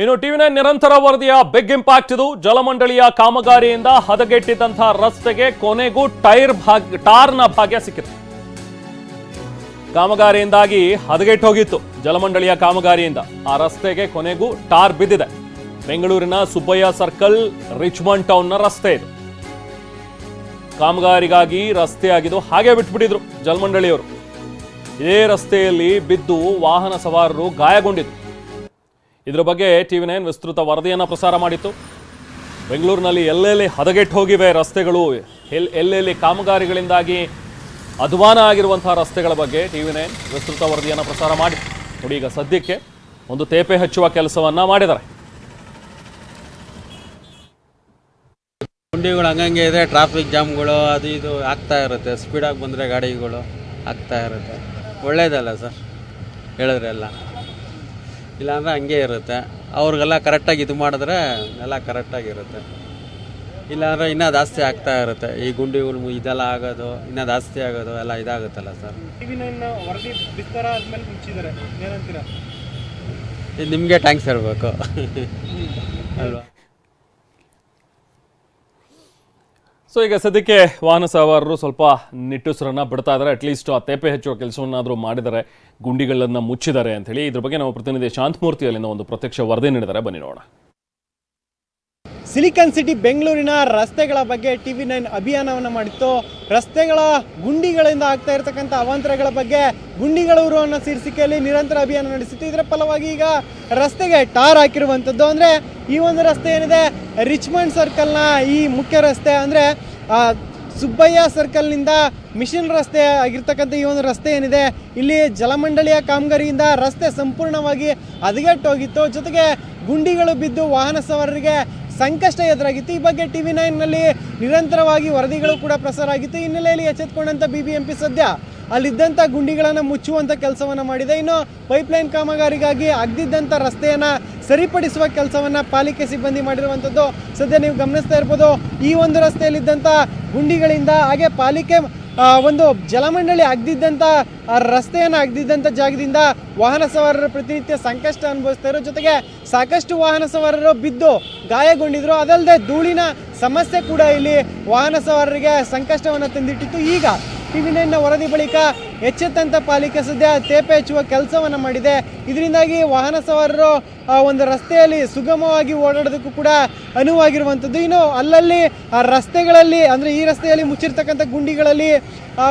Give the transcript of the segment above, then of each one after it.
ಇನ್ನು TV nine ನಿರಂತರ ವರದಿಯ ಬಿಗ್ ಇಂಪ್ಯಾಕ್ಟ್ ಇದು. ಜಲಮಂಡಳಿಯ ಕಾಮಗಾರಿಯಿಂದ ಹದಗೆಟ್ಟಿದ್ದಂತಹ ರಸ್ತೆಗೆ ಕೊನೆಗೂ ಟೈರ್ ಭಾಗ, ಟಾರ್ನ ಭಾಗ್ಯ ಸಿಕ್ಕಿತು. ಕಾಮಗಾರಿಯಿಂದಾಗಿ ಹದಗೆಟ್ಟು ಹೋಗಿತ್ತು ಜಲಮಂಡಳಿಯ ಕಾಮಗಾರಿಯಿಂದ. ಆ ರಸ್ತೆಗೆ ಕೊನೆಗೂ ಟಾರ್ ಬಿದ್ದಿದೆ. ಬೆಂಗಳೂರಿನ ಸುಬ್ಬಯ್ಯ ಸರ್ಕಲ್, ರಿಚ್ಮಂಡ್ ಟೌನ್ನ ರಸ್ತೆ ಇದು. ಕಾಮಗಾರಿಗಾಗಿ ರಸ್ತೆ ಆಗಿದ್ದು ಹಾಗೆ ಬಿಟ್ಬಿಟ್ಟಿದ್ರು ಜಲಮಂಡಳಿಯವರು. ಇದೇ ರಸ್ತೆಯಲ್ಲಿ ಬಿದ್ದು ವಾಹನ ಸವಾರರು ಗಾಯಗೊಂಡಿದ್ರು. ಇದರ ಬಗ್ಗೆ ಟಿವಿ ನೈನ್ ವಿಸ್ತೃತ ವರದಿಯನ್ನು ಪ್ರಸಾರ ಮಾಡಿತ್ತು. ಬೆಂಗಳೂರಿನಲ್ಲಿ ಎಲ್ಲೆಲ್ಲಿ ಹದಗೆಟ್ಟು ಹೋಗಿವೆ ರಸ್ತೆಗಳು, ಎಲ್, ಎಲ್ಲೆಲ್ಲಿ ಕಾಮಗಾರಿಗಳಿಂದಾಗಿ ಅಧ್ವಾನ ಆಗಿರುವಂತಹ ರಸ್ತೆಗಳ ಬಗ್ಗೆ ಟಿವಿ ನೈನ್ ವಿಸ್ತೃತ ವರದಿಯನ್ನು ಪ್ರಸಾರ ಮಾಡಿ. ನೋಡಿ ಈಗ ಸದ್ಯಕ್ಕೆ ಒಂದು ತೇಪೆ ಹಚ್ಚುವ ಕೆಲಸವನ್ನು ಮಾಡಿದ್ದಾರೆ. ಗುಂಡಿಗಳು ಹಂಗಂಗೆ ಇದೆ ಟ್ರಾಫಿಕ್ ಜಾಮ್ಗಳು ಅದು ಇದು ಆಗ್ತಾ ಇರುತ್ತೆ ಸ್ಪೀಡಾಗಿ ಬಂದರೆ ಗಾಡಿಗಳು ಆಗ್ತಾ ಇರುತ್ತೆ. ಒಳ್ಳೇದಲ್ಲ ಸರ್ ಹೇಳಿದ್ರೆಲ್ಲ ಇಲ್ಲಾಂದ್ರೆ ಹಂಗೆ ಇರುತ್ತೆ. ಅವ್ರಿಗೆಲ್ಲ ಕರೆಕ್ಟಾಗಿ ಇದು ಮಾಡಿದ್ರೆ ಎಲ್ಲ ಕರೆಕ್ಟಾಗಿರುತ್ತೆ ಇಲ್ಲಾಂದರೆ ಇನ್ನೂ ಜಾಸ್ತಿ ಆಗ್ತಾ ಇರುತ್ತೆ. ಈ ಗುಂಡಿಗಳು ಇದೆಲ್ಲ ಆಗೋದು ಇನ್ನೂ ಜಾಸ್ತಿ ಆಗೋದು ಎಲ್ಲ ಇದಾಗುತ್ತಲ್ಲ ಸರ್. ನಿಮಗೆ ಟ್ಯಾಂಕ್ಸ್ ಹೇಳಬೇಕು. ಅಲ್ವಾ? ಸೊ ಈಗ ಸದ್ಯಕ್ಕೆ ವಾಹನ ಸವಾರರು ಸ್ವಲ್ಪ ನಿಟ್ಟುಸರನ್ನ ಬಿಡ್ತಾ ಇದ್ದಾರೆ. ಅಟ್ಲೀಸ್ಟ್ ಆ ತೇಪೆ ಹೆಚ್ಚುವ ಕೆಲಸವನ್ನಾದರೂ ಮಾಡಿದ್ದಾರೆ ಗುಂಡಿಗಳನ್ನು ಮುಚ್ಚಿದ್ದಾರೆ ಅಂತ ಹೇಳಿ. ಇದ್ರ ಬಗ್ಗೆ ನಾವು ಪ್ರತಿನಿಧಿ ಶಾಂತಮೂರ್ತಿ ಅಲ್ಲಿಂದ ಒಂದು ಪ್ರತ್ಯಕ್ಷ ವರದಿ ನೀಡಿದ್ದಾರೆ. ಬನ್ನಿ ನೋಡೋಣ. ಸಿಲಿಕಾನ್ ಸಿಟಿ ಬೆಂಗಳೂರಿನ ರಸ್ತೆಗಳ ಬಗ್ಗೆ ಟಿ ವಿ ನೈನ್ ಅಭಿಯಾನವನ್ನು ಮಾಡಿತ್ತು. ರಸ್ತೆಗಳ ಗುಂಡಿಗಳಿಂದ ಆಗ್ತಾ ಇರತಕ್ಕಂಥ ಅವಾಂತರಗಳ ಬಗ್ಗೆ ಗುಂಡಿಗಳೂರು ಅನ್ನೋ ಶೀರ್ಷಿಕೆಯಲ್ಲಿ ನಿರಂತರ ಅಭಿಯಾನ ನಡೆಸಿತ್ತು. ಇದರ ಫಲವಾಗಿ ಈಗ ರಸ್ತೆಗೆ ಟಾರ್ ಹಾಕಿರುವಂಥದ್ದು. ಅಂದರೆ ಈ ಒಂದು ರಸ್ತೆ ಏನಿದೆ? ರಿಚ್ಮಂಡ್ ಸರ್ಕಲ್ನ ಈ ಮುಖ್ಯ ರಸ್ತೆ ಅಂದರೆ ಸುಬ್ಬಯ್ಯ ಸರ್ಕಲ್ನಿಂದ ಮಿಷನ್ ರಸ್ತೆ ಆಗಿರ್ತಕ್ಕಂಥ ಈ ಒಂದು ರಸ್ತೆ ಏನಿದೆ, ಇಲ್ಲಿ ಜಲಮಂಡಳಿಯ ಕಾಮಗಾರಿಯಿಂದ ರಸ್ತೆ ಸಂಪೂರ್ಣವಾಗಿ ಹದಗೆಟ್ಟೋಗಿತ್ತು ಜೊತೆಗೆ ಗುಂಡಿಗಳು ಬಿದ್ದು ವಾಹನ ಸವಾರರಿಗೆ ಸಂಕಷ್ಟ ಎದುರಾಗಿತ್ತು. ಈ ಬಗ್ಗೆ ಟಿವಿ ನೈನ್ನಲ್ಲಿ ನಿರಂತರವಾಗಿ ವರದಿಗಳು ಕೂಡ ಪ್ರಸಾರ ಆಗಿತ್ತು. ಹಿನ್ನೆಲೆಯಲ್ಲಿ ಎಚ್ಚೆತ್ಕೊಂಡಂಥ ಬಿ ಬಿ ಎಂ ಸದ್ಯ ಅಲ್ಲಿದ್ದಂಥ ಗುಂಡಿಗಳನ್ನು ಮುಚ್ಚುವಂಥ ಕೆಲಸವನ್ನು ಮಾಡಿದೆ. ಇನ್ನು ಪೈಪ್ಲೈನ್ ಕಾಮಗಾರಿಗಾಗಿ ಅಗ್ದಿದ್ದಂಥ ರಸ್ತೆಯನ್ನು ಸರಿಪಡಿಸುವ ಕೆಲಸವನ್ನು ಪಾಲಿಕೆ ಸಿಬ್ಬಂದಿ ಮಾಡಿರುವಂಥದ್ದು ಸದ್ಯ ನೀವು ಗಮನಿಸ್ತಾ ಇರ್ಬೋದು. ಈ ಒಂದು ರಸ್ತೆಯಲ್ಲಿದ್ದಂಥ ಗುಂಡಿಗಳಿಂದ ಹಾಗೆ ಪಾಲಿಕೆ ಒಂದು ಜಲಮಂಡಳಿ ಅಗ್ದಿದ್ದಂಥ ರಸ್ತೆಯನ್ನು ಅಗ್ದಿದ್ದಂಥ ಜಾಗದಿಂದ ವಾಹನ ಸವಾರರು ಪ್ರತಿನಿತ್ಯ ಸಂಕಷ್ಟ ಅನುಭವಿಸ್ತಾ ಇರೋ ಜೊತೆಗೆ ಸಾಕಷ್ಟು ವಾಹನ ಸವಾರರು ಬಿದ್ದು ಗಾಯಗೊಂಡಿದ್ರು. ಅದಲ್ಲದೆ ಧೂಳಿನ ಸಮಸ್ಯೆ ಕೂಡ ಇಲ್ಲಿ ವಾಹನ ಸವಾರರಿಗೆ ಸಂಕಷ್ಟವನ್ನು ತಂದಿಟ್ಟಿತ್ತು. ಈಗ ಟಿವಿ ವರದಿ ಬಳಿಕ ಎಚ್ಚೆತ್ತಂತ ಪಾಲಿಕೆ ಸದ್ಯ ತೇಪೆ ಹಚ್ಚುವ ಕೆಲಸವನ್ನು ಮಾಡಿದೆ. ಇದರಿಂದಾಗಿ ವಾಹನ ಸವಾರರು ಒಂದು ರಸ್ತೆಯಲ್ಲಿ ಸುಗಮವಾಗಿ ಓಡಾಡೋದಕ್ಕೂ ಕೂಡ ಅನುವಾಗಿರುವಂಥದ್ದು. ಇನ್ನು ಅಲ್ಲಲ್ಲಿ, ಆ, ರಸ್ತೆಗಳಲ್ಲಿ, ಅಂದರೆ ಈ ರಸ್ತೆಯಲ್ಲಿ ಮುಚ್ಚಿರ್ತಕ್ಕಂಥ ಗುಂಡಿಗಳಲ್ಲಿ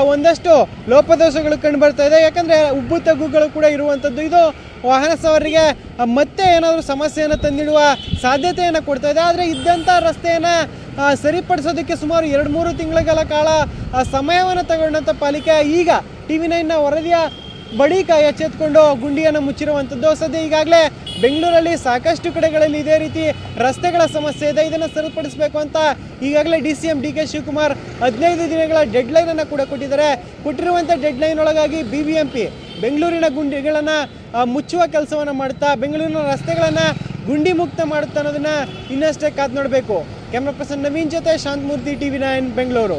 ಒಂದಷ್ಟು ಲೋಪದೋಷಗಳು ಕಂಡು ಬರ್ತಾ ಇದೆ. ಯಾಕಂದರೆ ಉಬ್ಬು ತಗ್ಗುಗಳು ಕೂಡ ಇರುವಂಥದ್ದು. ಇದು ವಾಹನ ಸವಾರರಿಗೆ ಮತ್ತೆ ಏನಾದರೂ ಸಮಸ್ಯೆಯನ್ನು ತಂದಿಡುವ ಸಾಧ್ಯತೆಯನ್ನು ಕೊಡ್ತಾ ಇದೆ. ಆದರೆ ಇದ್ದಂಥ ರಸ್ತೆಯನ್ನು ಸರಿಪಡಿಸೋದಕ್ಕೆ ಸುಮಾರು ಎರಡು ಮೂರು ತಿಂಗಳ ಕಾಲ ಸಮಯವನ್ನು ತಗೊಂಡಂಥ ಪಾಲಿಕೆ. ಈಗ ಟಿ ವಿ ನೈನ್ನ ವರದಿಯ ಬಳಿಕ ಎಚ್ಚೆತ್ಕೊಂಡು ಗುಂಡಿಯನ್ನು ಮುಚ್ಚಿರುವಂಥದ್ದು ಸದ್ಯ ಈಗಾಗಲೇ ಬೆಂಗಳೂರಲ್ಲಿ ಸಾಕಷ್ಟು ಕಡೆಗಳಲ್ಲಿ ಇದೇ ರೀತಿ ರಸ್ತೆಗಳ ಸಮಸ್ಯೆ ಇದೆ. ಇದನ್ನು ಸರಿಪಡಿಸಬೇಕು ಅಂತ ಈಗಾಗಲೇ D C M D K Shivakumar ಹದಿನೈದು ದಿನಗಳ ಡೆಡ್ಲೈನನ್ನು ಕೂಡ ಕೊಟ್ಟಿದ್ದಾರೆ. ಕೊಟ್ಟಿರುವಂಥ ಡೆಡ್ಲೈನ್ ಒಳಗಾಗಿ ಬಿ ಬಿ ಎಂ ಪಿ ಬೆಂಗಳೂರಿನ ಗುಂಡಿಗಳನ್ನು ಮುಚ್ಚುವ ಕೆಲಸವನ್ನು ಮಾಡುತ್ತಾ ಬೆಂಗಳೂರಿನ ರಸ್ತೆಗಳನ್ನು ಗುಂಡಿ ಮುಕ್ತ ಮಾಡುತ್ತಾ ಅನ್ನೋದನ್ನು ಇನ್ನಷ್ಟೇ ಕಾದು ನೋಡಬೇಕು. कैमरा पर्सन नवीन जता शांत मूर्ति टीवी नाइन बेंगलोरो।